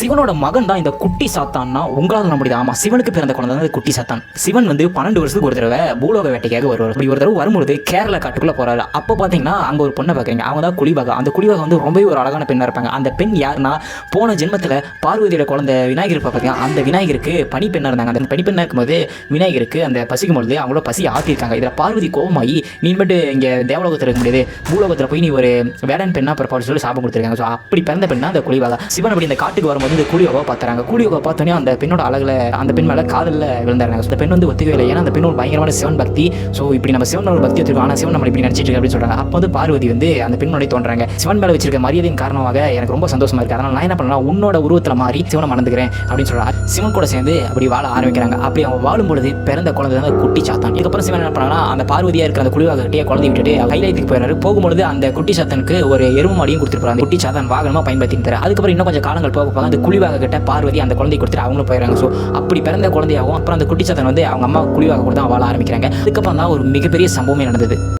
சிவனோட மகன் தான் இந்த குட்டி சாத்தான்னா உங்களால் நம்ப முடியுது. ஆமா சிவனுக்கு பிறந்த குழந்தை தான் குட்டி சாத்தான். சிவன் வந்து பன்னெண்டு வருஷத்துக்கு ஒரு தடவை பூலோக வேட்டைக்காக வருவார். இப்படி ஒரு தடவை வரும்பொழுது கேரளா காட்டுக்குள்ள போறாரு. அப்போ பாத்தீங்கன்னா அங்க ஒரு பொண்ணை பார்க்குறீங்க அவங்க தான் குளிபாக அந்த குளிபாக வந்து ரொம்பவே ஒரு அழகான பெண்ணா இருப்பாங்க. அந்த பெண் யாருன்னா போன ஜென்மத்தில் பார்வதியோட குழந்தை விநாயகர் பாத்தீங்கன்னா பார்த்தீங்கன்னா அந்த விநாயகருக்கு பனி பெண்ணா இருந்தாங்க. அந்த பனி பெண்ணா இருக்கும்போது விநாயகருக்கு அந்த பசிக்கும் பொழுது அவங்களோட பசி ஆத்திருக்காங்க. இதில் பார்வதி கோபமாகி நீ மட்டும் இங்கே தேவலோகத்தில் இருக்க முடியாது. பூலோகத்தில் போய் நீ ஒரு வேடன் பெண்ணா பிறப்பாடு சொல்லி சாபம் கொடுத்துருக்காங்க. ஸோ அப்படி பிறந்த பெண்ணா அந்த குளிவாக சிவன் அப்படி இந்த காட்டுக்கு வரும்போது இந்த குளியோவை பார்த்துறாங்க. குளியோவை பார்த்தோன்னே அந்த பெண்ணோட அழகுல அந்த பெண் மேலே காதலில் விழுந்தாங்க அந்த பெண் வந்து ஒத்துக்கவே இல்லை ஏன்னா அந்த பெண்ணோட பயங்கரமான சிவன் பக்தி. ஸோ இப்படி நம்ம சிவனோட பக்தி வச்சிருக்கோம். ஆனால் சிவன் நம்ம இப்படி நினச்சிட்டு இருக்கு அப்படின்னு சொல்கிறாங்க அப்போ வந்து பார்வதி வந்து அந்த பெண்ணோட தோன்றாங்க. சிவன் மேலே வச்சிருக்க மரியாதையின் காரணமாக எனக்கு ரொம்ப சந்தோஷமா இருக்கு. அதனால நான் என்ன பண்ணலாம் உன்னோட உருவத்தில் மாறி சிவனை மணந்துக்கிறேன் அப்படின்னு சொல்றாங்க. சிவன் கூட சேர்ந்து அப்படி வாழ ஆரம்பிக்கிறாங்க. அப்படி அவங்க வாழும் பொழுது பிறந்த குழந்தை தான் குட்டி சாத்தான். இதுக்கப்புறம் சிவன் என்ன பண்ணாங்கன்னா அந்த பார்வதியாக இருக்கிற அந்த குழுவாக கிட்டே குழந்தை விட்டுட்டு கைலாயத்துக்கு போயிடுறாரு. போகும்பொழுது அந்த குட்டி சாத்தனுக்கு ஒரு எரும மாடியும் கொடுத்துருப்பாரு. அந்த குட்டி சாத்தான் வாகனமா பயன்படுத்திட்டு அதுக்கப்புறம் இன்னும் கொஞ்சம் காலங்கள் போக போக அந்த குழிவாக கிட்ட பார்வதி அந்த குழந்தை கொடுத்துட்டு அவங்களும் போயிடுறாங்க. ஸோ அப்படி பிறந்த குழந்தையாகவும் அப்புறம் அந்த குட்டி சாத்தன் வந்து அவங்க அம்மா குழிவாக கொடுத்து தான் வாழ ஆரம்பிக்கிறாங்க. அதுக்கப்புறம் தான் ஒரு மிகப்பெரிய சம்பவமே நடந்தது.